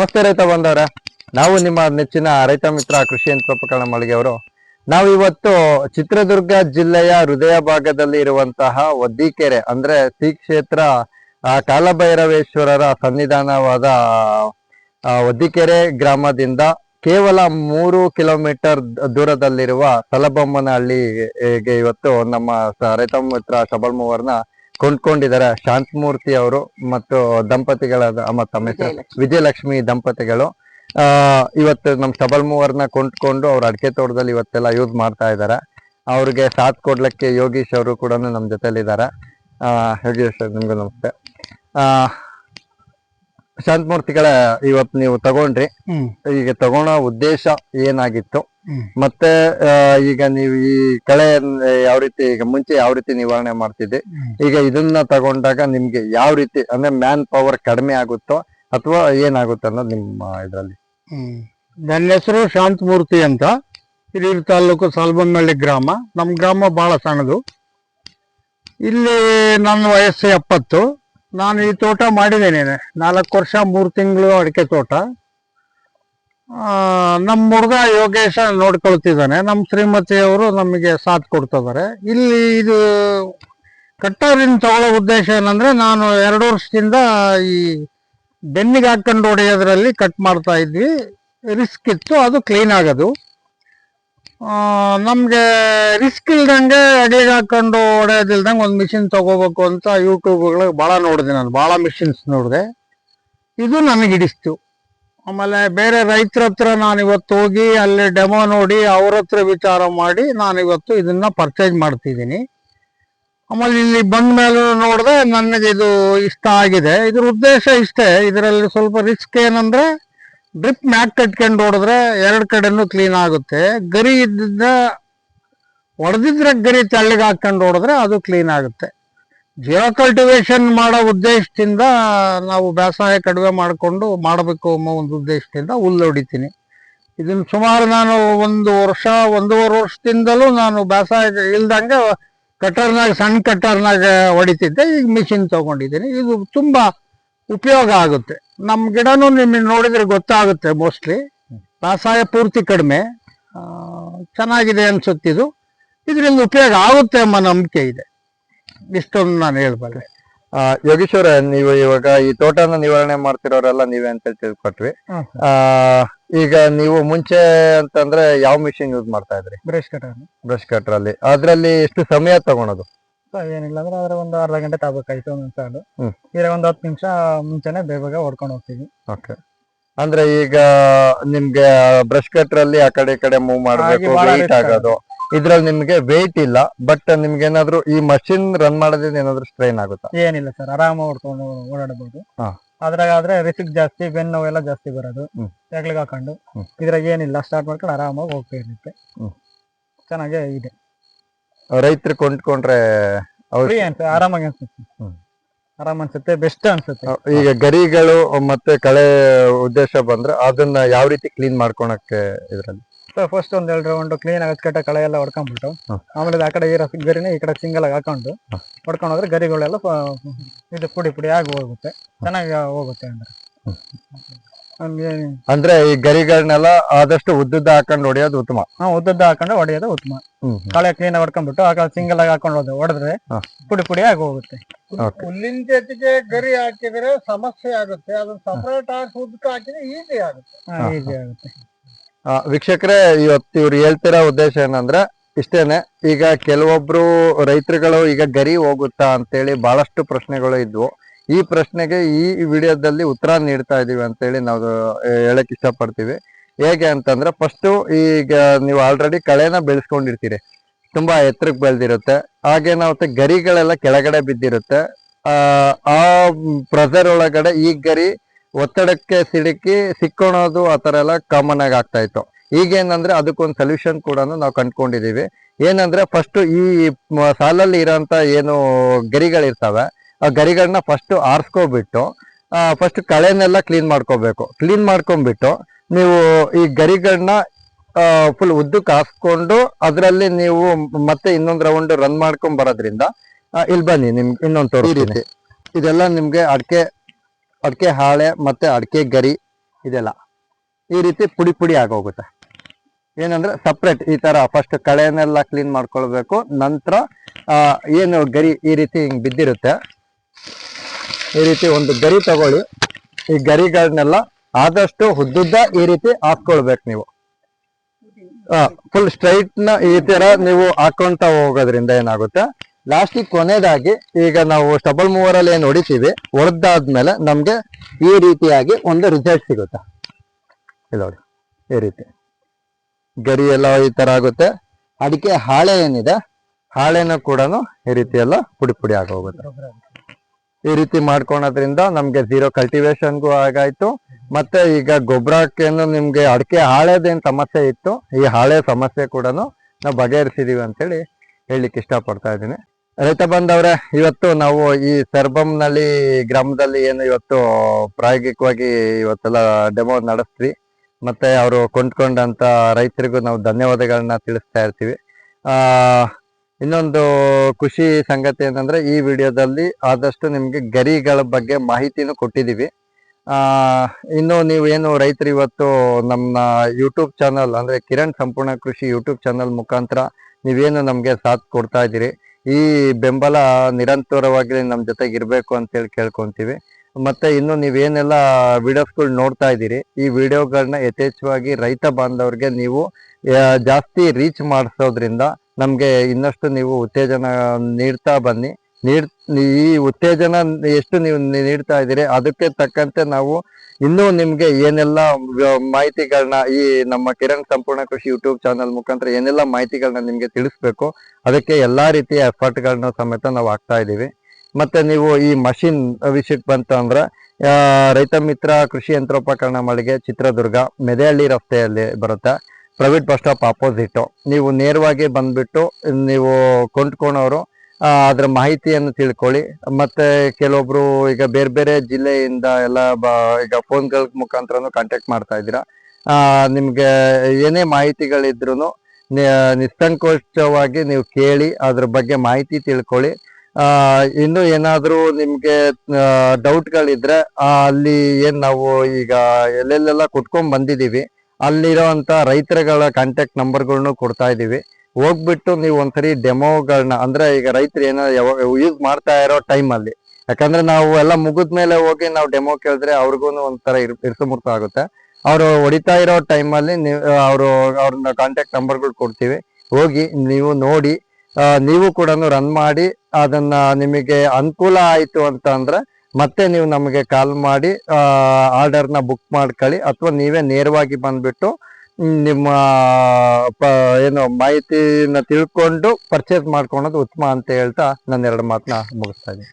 ನಮಸ್ತೆ ರೈತ ಬಂದವರ ನಾವು ನಿಮ್ಮ ನೆಚ್ಚಿನ ರೈತ ಮಿತ್ರ ಕೃಷಿ ಯಂತ್ರೋಪಕರಣ ಮಳಿಗೆ ಅವರು. ನಾವು ಇವತ್ತು ಚಿತ್ರದುರ್ಗ ಜಿಲ್ಲೆಯ ಹೃದಯ ಭಾಗದಲ್ಲಿ ಇರುವಂತಹ ಒದ್ದಿಕೆರೆ ಅಂದ್ರೆ ಶ್ರೀ ಕ್ಷೇತ್ರ ಕಾಲಭೈರವೇಶ್ವರರ ಸನ್ನಿಧಾನವಾದ ಒದ್ದಿಕೆರೆ ಗ್ರಾಮದಿಂದ ಕೇವಲ ಮೂರು ಕಿಲೋಮೀಟರ್ ದೂರದಲ್ಲಿರುವ ಸಲಬೊಮ್ಮನಹಳ್ಳಿಗೆ ಇವತ್ತು ನಮ್ಮ ರೈತ ಮಿತ್ರ ಶಬಲ್ ಮೂವರ್ನ ಕೊಂಡ್ಕೊಂಡಿದ್ದಾರೆ ಶಾಂತಮೂರ್ತಿ ಅವರು ಮತ್ತು ದಂಪತಿಗಳಾದ ಮತ್ತು ತಮ್ಮ ಹೆಸರು ವಿಜಯಲಕ್ಷ್ಮಿ. ದಂಪತಿಗಳು. ಆ ಇವತ್ತು ನಮ್ಮ ಸಬಲ್ ಮೂವರ್ನ ಕೊಂಡ್ಕೊಂಡು ಅವ್ರ ಅಡಿಕೆ ತೋಟದಲ್ಲಿ ಇವತ್ತೆಲ್ಲ ಯೂಸ್ ಮಾಡ್ತಾ ಇದ್ದಾರೆ. ಅವ್ರಿಗೆ ಸಾಥ್ ಕೊಡ್ಲಿಕ್ಕೆ ಯೋಗೀಶ್ ಅವರು ಕೂಡ ನಮ್ಮ ಜೊತೆಲಿದ್ದಾರೆ. ಆ ಯೋಗೀಶ್ ಸರ್ ನಿಮ್ಗೂ ನಮಸ್ತೆ. ಆ ಶಾಂತಮೂರ್ತಿಗಳ ಇವತ್ತು ನೀವು ತಗೊಂಡ್ರಿ. ಈಗ ತಗೊಳ್ಳೋ ಉದ್ದೇಶ ಏನಾಗಿತ್ತು? ಮತ್ತೆ ಈಗ ನೀವು ಈ ಕಳೆ ಯಾವ ರೀತಿ ಈಗ ಮುಂಚೆ ಯಾವ ರೀತಿ ನಿವಾರಣೆ ಮಾಡ್ತಿದ್ದೆ? ಈಗ ಇದನ್ನ ತಗೊಂಡಾಗ ನಿಮ್ಗೆ ಯಾವ ರೀತಿ ಅಂದ್ರೆ ಮ್ಯಾನ್ ಪವರ್ ಕಡಿಮೆ ಆಗುತ್ತೋ ಅಥವಾ ಏನಾಗುತ್ತೆ ಅನ್ನೋದು ನಿಮ್ಮ ಇದ್ರಲ್ಲಿ. ನನ್ನ ಹೆಸರು ಶಾಂತಮೂರ್ತಿ ಅಂತ. ಹಿರಿಯೂರು ತಾಲೂಕು ಸಾಲ್ಬಂಗಳ್ಳಿ ಗ್ರಾಮ. ನಮ್ಮ ಗ್ರಾಮ ಬಹಳ ಸಣ್ಣದು. ಇಲ್ಲಿ ನನ್ನ ವಯಸ್ಸು ಎಪ್ಪತ್ತು. ನಾನು ಈ ತೋಟ ಮಾಡಿದ್ದೇನೆ. ನಾಲ್ಕು ವರ್ಷ, ಮೂರು ತಿಂಗಳು ಅಡಿಕೆ ತೋಟ. ನಮ್ಮ ಹುಡುಗ ಯೋಗೇಶ ನೋಡ್ಕೊಳ್ತಿದ್ದಾನೆ. ನಮ್ಮ ಶ್ರೀಮತಿಯವರು ನಮಗೆ ಸಾಥ್ ಕೊಡ್ತಿದ್ದಾರೆ. ಇಲ್ಲಿ ಇದು ಕಟ್ಟೋರಿನ ತಗೊಳ್ಳೋ ಉದ್ದೇಶ ಏನಂದ್ರೆ, ನಾನು ಎರಡು ವರ್ಷದಿಂದ ಈ ಬೆನ್ನಿಗೆ ಹಾಕೊಂಡು ಹೊಡೆಯೋದ್ರಲ್ಲಿ ಕಟ್ ಮಾಡ್ತಾ ಇದ್ವಿ. ರಿಸ್ಕ್ ಇತ್ತು, ಅದು ಕ್ಲೀನ್ ಆಗೋದು. ನಮಗೆ ರಿಸ್ಕ್ ಇಲ್ದಂಗೆ ಅಡಿಗೆ ಹಾಕೊಂಡು ಹೊಡೆಯೋದಿಲ್ದಂಗೆ ಒಂದು ಮಿಷಿನ್ ತಗೋಬೇಕು ಅಂತ ಯೂಟ್ಯೂಬ್ಗಳಿಗೆ ಭಾಳ ನೋಡಿದೆ ನಾನು. ಭಾಳ ಮಿಷಿನ್ಸ್ ನೋಡಿದೆ. ಇದು ನನಗೆ ಹಿಡಿಸ್ತು. ಆಮೇಲೆ ಬೇರೆ ರೈತರ ಹತ್ರ ನಾನು ಇವತ್ತು ಹೋಗಿ ಅಲ್ಲಿ ಡೆಮೋ ನೋಡಿ ಅವ್ರ ಹತ್ರ ವಿಚಾರ ಮಾಡಿ ನಾನು ಇವತ್ತು ಇದನ್ನ ಪರ್ಚೇಸ್ ಮಾಡ್ತಿದ್ದೀನಿ. ಆಮೇಲೆ ಇಲ್ಲಿ ಬಂದ ಮೇಲೆ ನೋಡಿದೆ ನನಗೆ ಇದು ಇಷ್ಟ ಆಗಿದೆ. ಇದ್ರ ಉದ್ದೇಶ ಇಷ್ಟೇ. ಇದರಲ್ಲಿ ಸ್ವಲ್ಪ ರಿಸ್ಕ್ ಏನಂದ್ರೆ ಡ್ರಿಪ್ ಮ್ಯಾಕ್ ಕಟ್ಕೊಂಡು ಹೊಡೆದ್ರೆ ಎರಡು ಕಡೆನೂ ಕ್ಲೀನ್ ಆಗುತ್ತೆ. ಗರಿ ಇದ್ದಿದ್ದ ಹೊಡೆದಿದ್ರೆ ಗರಿ ತೆಳ್ಳಗೆ ಹಾಕೊಂಡು ಹೊಡೆದ್ರೆ ಅದು ಕ್ಲೀನ್ ಆಗುತ್ತೆ. ಜೀರೋ ಕಲ್ಟಿವೇಶನ್ ಮಾಡೋ ಉದ್ದೇಶದಿಂದ ನಾವು ಬೇಸಾಯ ಕಡಿಮೆ ಮಾಡಿಕೊಂಡು ಮಾಡಬೇಕು ಅನ್ನೋ ಒಂದು ಉದ್ದೇಶದಿಂದ ಹುಲ್ಲು ಹೊಡಿತೀನಿ. ಇದನ್ನು ಸುಮಾರು ನಾನು ಒಂದು ವರ್ಷ, ಒಂದೂವರೆ ವರ್ಷದಿಂದಲೂ ನಾನು ಬೇಸಾಯ ಇಲ್ದಂಗೆ ಕಟ್ಟರ್ನಾಗ, ಸಣ್ಣ ಕಟ್ಟರ್ನಾಗ ಹೊಡಿತಿದ್ದೆ. ಈಗ ಮಿಷಿನ್ ತೊಗೊಂಡಿದ್ದೀನಿ. ಇದು ತುಂಬಾ ಉಪಯೋಗ ಆಗುತ್ತೆ. ನಮ್ಮ ಗಿಡನೂ ನಿಮಗೆ ನೋಡಿದ್ರೆ ಗೊತ್ತಾಗುತ್ತೆ ಮೋಸ್ಟ್ಲಿ ರಾಸಾಯ ಪೂರ್ತಿ ಕಡಿಮೆ. ಆ, ಚೆನ್ನಾಗಿದೆ ಅನ್ಸುತ್ತಿದು ಇದರಿಂದ ಉಪಯೋಗ ಆಗುತ್ತೆ ಎಂಬ ನಂಬಿಕೆ ಇದೆ. ಇಷ್ಟೊಂದು ನಾನು ಹೇಳ್ಬಲ್ಲೆ. ಆ ಯೋಗೀಶ್ವರ ನೀವು ಇವಾಗ ಈ ತೋಟನ ನಿವಾರಣೆ ಮಾಡ್ತಿರೋರೆಲ್ಲ ನೀವೇ ಅಂತ ತಿಳ್ಕೊಟ್ವಿ. ಆ ಈಗ ನೀವು ಮುಂಚೆ ಅಂತಂದ್ರೆ ಯಾವ ಮಿಷಿನ್ ಯೂಸ್ ಮಾಡ್ತಾ ಇದ್ರಿ? ಬ್ರಷ್ ಕಟರ್ ಬ್ರಷ್ ಕಟರ್ ಅಲ್ಲಿ. ಅದ್ರಲ್ಲಿ ಎಷ್ಟು ಸಮಯ ತಗೊಳೋದು? ಏನಿಲ್ಲ ಅಂದ್ರೆ ಆದ್ರೆ ಒಂದು ಅರ್ಧ ಗಂಟೆ ತಗೋಬೇಕಾಯ್ತು ಒಂದೊಂದು ಸಾಲು ಹ್ಮ್. ಈಗ ಒಂದು ಹತ್ತು ನಿಮಿಷ ಮುಂಚೆನೆ ಬೇಗ ಹೊಡ್ಕೊಂಡು ಹೋಗ್ತೀವಿ. ಓಕೆ ಅಂದ್ರೆ ಈಗ ನಿಮ್ಗೆ ಬ್ರಷ್ ಕಟ್ರ್ ಅಲ್ಲಿ ಆ ಕಡೆ ಈ ಕಡೆ ಮೂವ್ ಮಾಡ್ಬೇಕು ಹಾಗೆ ಬಹಳ ವೆಯ್ಟ್ risk ಆಗೋದು. ಇದ್ರಲ್ಲಿ ನಿಮ್ಗೆ ವೆಯ್ಟ್ ಇಲ್ಲ ಬಟ್ ನಿಮ್ಗೆ ಏನಾದ್ರು ಈ ಮಷಿನ್ ರನ್ ಮಾಡೋದ್ರಿಂದ ಏನಾದ್ರು ಸ್ಟ್ರೈನ್ ಆಗುತ್ತಾ? ಏನಿಲ್ಲ ಸರ್ ಆರಾಮ ಹೊಡ್ಕೊಂಡು ಓಡಾಡಬಹುದು ಹಾ. ಅದ್ರಾಗ ಆದ್ರೆ ರಿಸ್ಕ್ ಜಾಸ್ತಿ ಬೆನ್ನು ನೋವೆಲ್ಲ ಜಾಸ್ತಿ ಬರೋದು. ಹ್ಮ್. ಹೆಗ್ಲಿಗೆ ಹಾಕೊಂಡು ಹ್ಮ್. ಇದ್ರಾಗ ಏನಿಲ್ಲ ಸ್ಟಾರ್ಟ್ ಮಾಡ್ಕೊಂಡು ಆರಾಮಾಗಿ ಹೋಗ್ತಾ ಇರುತ್ತೆ ಹ್ಮ್. ಚೆನ್ನಾಗೇ ಇದೆ. ರೈತರು ಕೊಂಡ್ಕೊಂಡ್ರೆ ಅವ್ರು ಫ್ರೀ ಅನ್ಸುತ್ತೆ ಆರಾಮಾಗಿ ಅನ್ಸುತ್ತೆ. ಹ್ಮ್. ಆರಾಮ್ ಅನ್ಸುತ್ತೆ ಬೆಸ್ಟ್ ಅನ್ಸುತ್ತೆ. ಈಗ ಗರಿಗಳು ಮತ್ತೆ ಕಳೆ ಉದ್ದೇಶ ಬಂದ್ರೆ ಅದನ್ನ ಯಾವ ರೀತಿ ಕ್ಲೀನ್ ಮಾಡ್ಕೊಳಕ್ಕೆ ಇದ್ರಲ್ಲಿ? ಫಸ್ಟ್ ಒಂದ್ ಎರಡು ರೌಂಡ್ ಕ್ಲೀನ್ ಆಗಿ ಕಟ್ಟ ಕಳೆ ಎಲ್ಲ ಹೊಡ್ಕೊಂಡ್ಬಿಟ್ಟು. ಆಮೇಲೆ ಇದು ಆ ಕಡೆ ಇರೋ ಗರಿನ ಈ ಕಡೆ ಸಿಂಗಲ್ ಆಗಿ ಹಾಕೊಂಡು. ಹೊಡ್ಕೊಂಡು ಹೋದ್ರೆ ಗರಿಗಳೆಲ್ಲ ಪ- ಇದು ಪುಡಿ ಪುಡಿ ಆಗಿ ಹೋಗುತ್ತೆ. ಚೆನ್ನಾಗಿ ಹೋಗುತ್ತೆ ಅಂದ್ರೆ. ಹಂಗೆ. ಅಂದ್ರೆ ಈ ಗರಿಗಳನ್ನೆಲ್ಲ ಆದಷ್ಟು ಉದ್ದುದ್ದ ಹಾಕೊಂಡು ಹೊಡೆಯೋದು ಉತ್ತಮ. ಹಾ ಉದ್ದದ್ದ ಹಾಕೊಂಡು ಹೊಡೆಯೋದು ಉತ್ತಮ. ಕಳೆ ಕ್ಲೀನ್ ಹೊಡ್ಕೊಂಡ್ಬಿಟ್ಟು ಆ ಕಾಲ ಸಿಂಗಲ್ ಆಗಿ ಹಾಕೊಂಡು ಹೋದ್ರೆ ಹೊಡೆದ್ರೆ ಪುಡಿ ಪುಡಿ ಆಗಿ ಹೋಗುತ್ತೆ. ಹುಲ್ಲಿನ ಜೊತೆಗೆ ಗರಿ ಹಾಕಿದ್ರೆ ಸಮಸ್ಯೆ ಆಗುತ್ತೆ. ಅದನ್ನ ಸಪರೇಟ್ ಆಗಿ ಉದ್ದಕ್ಕೆ ಹಾಕಿದ್ರೆ ಈಸಿ ಆಗುತ್ತೆ. ಈಸಿ ಆಗುತ್ತೆ. ಆ, ವೀಕ್ಷಕರೇ ಇವತ್ತು ಇವ್ರು ಹೇಳ್ತಿರೋ ಉದ್ದೇಶ ಏನಂದ್ರೆ ಇಷ್ಟೇನೆ ಈಗ ಕೆಲವೊಬ್ರು ರೈತರುಗಳು ಈಗ ಗರಿ ಹೋಗುತ್ತಾ ಅಂತೇಳಿ ಬಹಳಷ್ಟು ಪ್ರಶ್ನೆಗಳು ಇದ್ವು. ಈ ಪ್ರಶ್ನೆಗೆ ಈ ವಿಡಿಯೋದಲ್ಲಿ ಉತ್ತರ ನೀಡ್ತಾ ಇದೀವಿ ಅಂತೇಳಿ ನಾವು ಹೇಳಕ್ ಇಷ್ಟಪಡ್ತೀವಿ. ಹೇಗೆ ಅಂತಂದ್ರೆ ಫಸ್ಟ್ ಈಗ ನೀವು ಆಲ್ರೆಡಿ ಕಳೆನ ಬೆಳೆಸ್ಕೊಂಡಿರ್ತೀರಿ. ತುಂಬಾ ಎತ್ತರಕ್ಕೆ ಬೆಳೆದಿರುತ್ತೆ. ಹಾಗೇನಾಗುತ್ತೆ ಗರಿಗಳೆಲ್ಲ ಕೆಳಗಡೆ ಬಿದ್ದಿರುತ್ತೆ. ಆ ಪ್ರೆಸರ್ ಒಳಗಡೆ ಈ ಗರಿ ಒತ್ತಡಕ್ಕೆ ಸಿಡುಕಿ ಸಿಕ್ಕೊಳೋದು ಆ ತರ ಎಲ್ಲ ಕಾಮನ್ ಆಗಿ ಆಗ್ತಾ ಇತ್ತು. ಈಗೇನಂದ್ರೆ ಅದಕ್ಕೊಂದು ಸೊಲ್ಯೂಷನ್ ಕೂಡ ನಾವು ಕಂಡ್ಕೊಂಡಿದೀವಿ. ಏನಂದ್ರೆ ಫಸ್ಟ್ ಈ ಸಾಲಲ್ಲಿ ಇರೋಂತ ಏನು ಗರಿಗಳಿರ್ತವೆ ಗರಿಗಳನ್ನ ಫಸ್ಟ್ ಆರಿಸ್ಕೊಬಿಟ್ಟು ಫಸ್ಟ್ ಕಳೆನೆಲ್ಲ ಕ್ಲೀನ್ ಮಾಡ್ಕೋಬೇಕು. ಕ್ಲೀನ್ ಮಾಡ್ಕೊಂಡ್ಬಿಟ್ಟು ನೀವು ಈ ಗರಿಗಳನ್ನ ಫುಲ್ ಉದ್ದಕ್ಕೆ ಹಾಸ್ಕೊಂಡು ಅದರಲ್ಲಿ ನೀವು ಮತ್ತೆ ಇನ್ನೊಂದು ರೌಂಡ್ ರನ್ ಮಾಡ್ಕೊಂಡ್ ಬರೋದ್ರಿಂದ ಇಲ್ಲಿ ಬನ್ನಿ ನಿಮ್ಗೆ ಇನ್ನೊಂದು ತೋರಿಸಿ ಇದೆಲ್ಲ ನಿಮ್ಗೆ ಅಡಿಕೆ ಅಡಿಕೆ ಹಾಳೆ ಮತ್ತೆ ಅಡಿಕೆ ಗರಿ ಇದೆಲ್ಲ. ಈ ರೀತಿ ಪುಡಿ ಪುಡಿ ಆಗೋಗುತ್ತೆ. ಏನಂದ್ರೆ ಸಪ್ರೇಟ್ ಈ ತರ ಫಸ್ಟ್ ಕಳೆನೆಲ್ಲ ಕ್ಲೀನ್ ಮಾಡ್ಕೊಳ್ಬೇಕು. ನಂತರ ಏನು ಗರಿ ಈ ರೀತಿ ಹಿಂಗ್ ಬಿದ್ದಿರುತ್ತೆ ಈ ರೀತಿ ಒಂದು ಗರಿ ತಗೊಳ್ಳಿ. ಈ ಗರಿಗಳನ್ನೆಲ್ಲ ಆದಷ್ಟು ಉದ್ದುದ್ದ ಈ ರೀತಿ ಹಾಕೊಳ್ಬೇಕು ನೀವು. ಫುಲ್ ಸ್ಟ್ರೈಟ್ನ ಈ ತರ ನೀವು ಹಾಕೊಂತ ಹೋಗೋದ್ರಿಂದ ಏನಾಗುತ್ತೆ? ಲಾಸ್ಟಿಗೆ ಕೊನೆದಾಗಿ ಈಗ ನಾವು ಸ್ಟಬಲ್ ಮೂವರ್ ಅಲ್ಲಿ ಏನ್ ಹೊಡಿತೀವಿ ಹೊಡೆದಾದ್ಮೇಲೆ ನಮ್ಗೆ ಈ ರೀತಿಯಾಗಿ ಒಂದು ರಿಸಲ್ಟ್ ಸಿಗುತ್ತೆ. ಇಲ್ಲೋಡಿ ಈ ರೀತಿ. ಗರಿ ಎಲ್ಲ ಈ ತರ ಆಗುತ್ತೆ. ಅಡಿಕೆ ಹಾಳೆ ಏನಿದೆ, ಹಾಳೆನೂ ಕೂಡ ಈ ರೀತಿ ಎಲ್ಲ ಪುಡಿ ಪುಡಿ ಆಗೋಗುತ್ತೆ. ಈ ರೀತಿ ಮಾಡ್ಕೊಳೋದ್ರಿಂದ ನಮ್ಗೆ ಜೀರೋ ಕಲ್ಟಿವೇಶನ್ಗೂ ಆಗಾಯ್ತು ಮತ್ತೆ ಈಗ ಗೊಬ್ಬರಕ್ಕೇನು ನಿಮ್ಗೆ ಅಡಿಕೆ ಹಾಳೆದೇನ್ ಸಮಸ್ಯೆ ಇತ್ತು, ಈ ಹಾಳೆ ಸಮಸ್ಯೆ ಕೂಡ ನಾವು ಬಗೆಹರಿಸಿದೀವಿ ಅಂತೇಳಿ ಹೇಳಲಿಕ್ಕೆ ಇಷ್ಟಪಡ್ತಾ ಇದ್ದೀನಿ. ರೈತ ಬಂದವ್ರೆ, ಇವತ್ತು ನಾವು ಈ ಸರ್ಬಂನಲ್ಲಿ ಗ್ರಾಮದಲ್ಲಿ ಏನು ಇವತ್ತು ಪ್ರಾಯೋಗಿಕವಾಗಿ ಇವತ್ತೆಲ್ಲ ಡೆಮೋ ನಡೆಸ್ತೀವಿ ಮತ್ತೆ ಅವರು ಕೊಂಡ್ಕೊಂಡಂತ ರೈತರಿಗೂ ನಾವು ಧನ್ಯವಾದಗಳನ್ನ ತಿಳಿಸ್ತಾ ಇರ್ತೀವಿ. ಆ ಇನ್ನೊಂದು ಖುಷಿ ಸಂಗತಿ ಏನಂದ್ರೆ ಈ ವಿಡಿಯೋದಲ್ಲಿ ಆದಷ್ಟು ನಿಮಗೆ ಗರಿಗಳ ಬಗ್ಗೆ ಮಾಹಿತಿನೂ ಕೊಟ್ಟಿದೀವಿ. ಆ, ಇನ್ನು ನೀವು ಏನು ರೈತರು ಇವತ್ತು ನಮ್ಮ ಯೂಟ್ಯೂಬ್ ಚಾನಲ್ ಅಂದ್ರೆ ಕಿರಣ್ ಸಂಪೂರ್ಣ ಕೃಷಿ ಯೂಟ್ಯೂಬ್ ಚಾನಲ್ ಮುಖಾಂತರ ನೀವೇನು ನಮಗೆ ಸಾಥ್ ಕೊಡ್ತಾ ಇದ್ದೀರಿ. ಈ ಬೆಂಬಲ ನಿರಂತರವಾಗಿ ನಮ್ಮ ಜೊತೆಗೆ ಇರಬೇಕು ಅಂತೇಳಿ ಕೇಳ್ಕೊಂತೀವಿ. ಮತ್ತೆ ಇನ್ನು ನೀವೇನೆಲ್ಲ ವಿಡಿಯೋಸ್ಗಳು ನೋಡ್ತಾ ಇದ್ದೀರಿ, ಈ ವಿಡಿಯೋಗಳನ್ನ ಯಥೇಚ್ಛವಾಗಿ ರೈತ ಬಾಂಧವ್ರಿಗೆ ನೀವು ಜಾಸ್ತಿ ರೀಚ್ ಮಾಡಿಸೋದ್ರಿಂದ ನಮ್ಗೆ ಇನ್ನಷ್ಟು ನೀವು ಉತ್ತೇಜನ ನೀಡ್ತಾ ಬನ್ನಿ. ನೀಡ್, ಈ ಉತ್ತೇಜನ ಎಷ್ಟು ನೀವು ನೀಡ್ತಾ ಇದ್ದೀರಿ, ಅದಕ್ಕೆ ತಕ್ಕಂತೆ ನಾವು ಇನ್ನೂ ನಿಮಗೆ ಏನೆಲ್ಲ ಮಾಹಿತಿಗಳನ್ನ ಈ ನಮ್ಮ ಕಿರಣ್ ಸಂಪೂರ್ಣ ಕೃಷಿ ಯೂಟ್ಯೂಬ್ ಚಾನಲ್ ಮುಖಾಂತರ ಏನೆಲ್ಲ ಮಾಹಿತಿಗಳನ್ನ ನಿಮಗೆ ತಿಳಿಸ್ಬೇಕು, ಅದಕ್ಕೆ ಎಲ್ಲಾ ರೀತಿಯ ಎಫರ್ಟ್ಗಳನ್ನ ಸಮೇತ ನಾವು ಹಾಕ್ತಾ ಇದ್ದೀವಿ. ಮತ್ತೆ ನೀವು ಈ ಮಷಿನ್ ವಿಷಯಕ್ಕೆ ಬಂತು ಅಂದ್ರೆ ರೈತ ಮಿತ್ರ ಕೃಷಿ ಯಂತ್ರೋಪಕರಣ ಮಳಿಗೆ ಚಿತ್ರದುರ್ಗ, ಮೆದೆಹಳ್ಳಿ ರಸ್ತೆಯಲ್ಲಿ ಬರುತ್ತೆ. ಪ್ರೈವೇಟ್ ಬಸ್ ಸ್ಟಾಪ್ ಆಪೋಸಿಟ್ ನೀವು ನೇರವಾಗಿ ಬಂದ್ಬಿಟ್ಟು, ನೀವು ಕೊಂಡ್ಕೊಳೋರು ಅದರ ಮಾಹಿತಿಯನ್ನು ತಿಳ್ಕೊಳ್ಳಿ. ಮತ್ತೆ ಕೆಲವೊಬ್ರು ಈಗ ಬೇರೆ ಬೇರೆ ಜಿಲ್ಲೆಯಿಂದ ಎಲ್ಲ ಬ, ಈಗ ಫೋನ್ಗಳ ಮುಖಾಂತರ ಕಾಂಟ್ಯಾಕ್ಟ್ ಮಾಡ್ತಾ ಇದ್ದೀರಾ? ನಿಮಗೆ ಏನೇ ಮಾಹಿತಿಗಳಿದ್ರೂ ನಿಸ್ಸಂಕೋಚವಾಗಿ ನೀವು ಕೇಳಿ, ಅದ್ರ ಬಗ್ಗೆ ಮಾಹಿತಿ ತಿಳ್ಕೊಳ್ಳಿ. ಇನ್ನು ಏನಾದರೂ ನಿಮಗೆ ಡೌಟ್ಗಳಿದ್ರೆ ಅಲ್ಲಿ ಏನು ನಾವು ಈಗ ಎಲ್ಲೆಲ್ಲೆಲ್ಲ ಕುಟ್ಕೊಂಡ್ ಬಂದಿದೀವಿ ಅಲ್ಲಿರೋಂತ ರೈತರುಗಳ ಕಾಂಟ್ಯಾಕ್ಟ್ ನಂಬರ್ಗಳನ್ನೂ ಕೊಡ್ತಾ ಇದೀವಿ ಹೋಗ್ಬಿಟ್ಟು ನೀವು ಒಂದ್ಸರಿ ಡೆಮೋಗಳನ್ನ ಅಂದ್ರೆ ಈಗ ರೈತರು ಏನೋ ಯಾವಾಗ ಯೂಸ್ ಮಾಡ್ತಾ ಇರೋ ಟೈಮ್ ಅಲ್ಲಿ. ಯಾಕಂದ್ರೆ ನಾವು ಎಲ್ಲ ಮುಗಿದ ಮೇಲೆ ಹೋಗಿ ನಾವು ಡೆಮೋ ಕೇಳಿದ್ರೆ ಅವ್ರಿಗೂ ಒಂಥರ ಇರ್, ಇರ್ಸುಮುರ್ತ ಆಗುತ್ತೆ. ಅವರು ಹೊಡಿತಾ ಇರೋ ಟೈಮಲ್ಲಿ ನೀವು, ಅವರು, ಅವ್ರನ್ನ ಕಾಂಟ್ಯಾಕ್ಟ್ ನಂಬರ್ಗಳು ಕೊಡ್ತೀವಿ. ಹೋಗಿ ನೀವು ನೋಡಿ ನೀವು ಕೂಡ ರನ್ ಮಾಡಿ ಅದನ್ನ ನಿಮಗೆ ಅನುಕೂಲ ಆಯಿತು ಅಂತ ಅಂದ್ರೆ ಮತ್ತೆ ನೀವು ನಮಗೆ ಕಾಲ್ ಮಾಡಿ ಆರ್ಡರ್ನ ಬುಕ್ ಮಾಡ್ಕೊಳ್ಳಿ. ಅಥವಾ ನೀವೇ ನೇರವಾಗಿ ಬಂದ್ಬಿಟ್ಟು ನಿಮ್ಮ ಏನು ಮಾಹಿತಿನ ತಿಳ್ಕೊಂಡು ಪರ್ಚೇಸ್ ಮಾಡ್ಕೊಳೋದು ಉತ್ತಮ ಅಂತ ಹೇಳ್ತಾ ನನ್ನ ಎರಡು ಮಾತನ್ನ ಮುಗಿಸ್ತಾ ಇದ್ದೀನಿ.